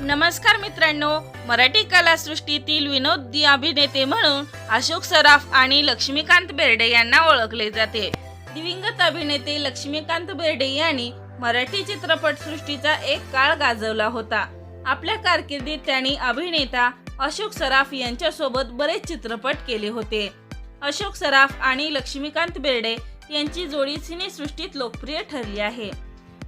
नमस्कार मित्रांनो मराठी कलासृष्टीतील विनोदी अभिनेते म्हणून अशोक सराफ आणि लक्ष्मीकांत बेर्डे यांना ओळखले जाते. दिवंगत अभिनेते लक्ष्मीकांत बेर्डे यांनी मराठी चित्रपटसृष्टीचा एक काळ गाजवला होता. आपल्या कारकिर्दीत त्यांनी अभिनेता अशोक सराफ यांच्यासोबत बरेच चित्रपट केले होते. अशोक सराफ आणि लक्ष्मीकांत बेर्डे यांची जोडी सिनेसृष्टीत लोकप्रिय ठरली आहे.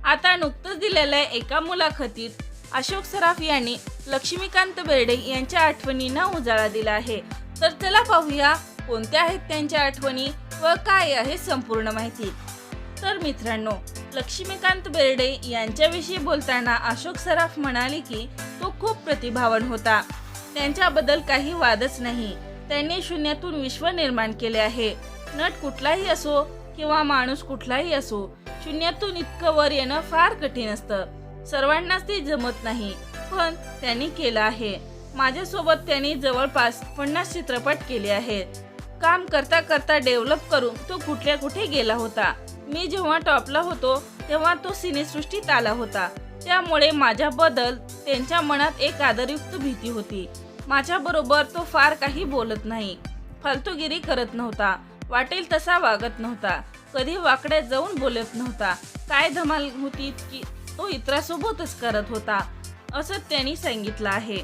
आता नुकतंच दिलेल्या एका मुलाखतीत अशोक सराफ यांनी लक्ष्मीकांत बेर्डे यांच्या आठवणींना उजाळा दिला आहे. तर चला पाहूया कोणत्या आहेत त्यांच्या आठवणी व काय आहे संपूर्ण माहिती. तर मित्रांनो लक्ष्मीकांत बेर्डे यांच्याविषयी बोलताना अशोक सराफ म्हणाले की तो खूप प्रतिभावान होता. त्यांच्याबद्दल काही वादच नाही. त्यांनी शून्यातून विश्व निर्माण केले आहे. नट कुठलाही असो किंवा माणूस कुठलाही असो शून्यातून इतकं वर येणं फार कठीण असतं. सर्वांनाच ते जमत नाही. पण त्यांनी केलं आहे. माझ्यासोबत त्यांनी जवळपास पन्नास चित्रपट केले आहेत. काम करता करता डेव्हलप करून तो कुठल्या कुठे गेला होता? मी जेव्हा टॉपला होतो तेव्हा तो सिनेसृष्टीत आला होता. त्यामुळे माझ्याबद्दल त्यांच्या मनात एक आदरयुक्त भीती होती. माझ्याबरोबर तो फार काही बोलत नाही. फालतूगिरी करत नव्हता. वाटेल तसा वागत नव्हता. कधी वाकड्यात जाऊन बोलत नव्हता. काय धमाल होती की तो इतरासोबतच करत होता असं त्यांनी सांगितलं आहे.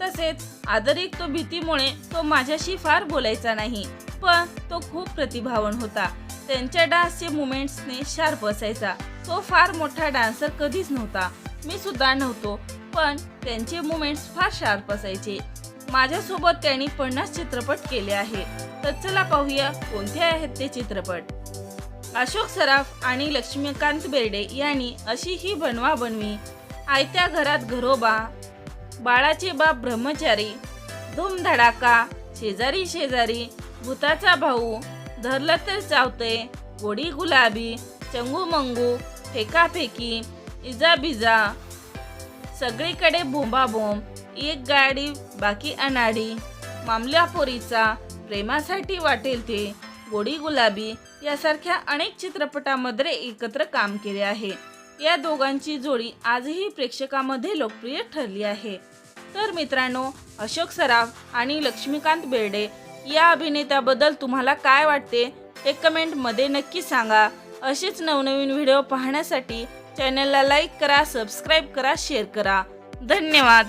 तसेच आदरिक तो भीतीमुळे तो माझ्याशी फार बोलायचा नाही पण तो खूप प्रतिभावान होता. त्यांच्या डान्सचे मुवमेंट्सने शार्प असायचा. तो फार मोठा डान्सर कधीच नव्हता. मी सुद्धा नव्हतो पण त्यांचे मुवमेंट्स फार शार्प असायचे. माझ्यासोबत त्यांनी पन्नास चित्रपट केले आहे तर चला पाहूया कोणते आहेत ते चित्रपट. अशोक सराफ आणि लक्ष्मीकांत बेर्डे यांनी अशी ही बनवा बनवी. आयत्या घरात घरोबा बाळाचे बाप ब्रह्मचारी धूमधडाका शेजारी शेजारी भूताचा भाऊ धरलं तर चावते गोडी गुलाबी चंगू मंगू फेकाफेकी इजाबिजा सगळीकडे बोंबाबोंब एक गाडी बाकी अनाडी मामल्यापोरीचा प्रेमासाठी वाटेल ते गोडी गुलाबी यासारख्या अनेक चित्रपटामध्ये एकत्र काम केले आहे. या दोघांची जोडी आजही प्रेक्षकामध्ये लोकप्रिय ठरली आहे. तर मित्रांनो अशोक सराफ आणि लक्ष्मीकांत बेर्डे या अभिनेत्याबद्दल तुम्हाला काय वाटते? ते कमेंटमध्ये नक्की सांगा. असेच नवनवीन व्हिडिओ पाहण्यासाठी चॅनलला लाईक करा सबस्क्राईब करा शेअर करा. धन्यवाद!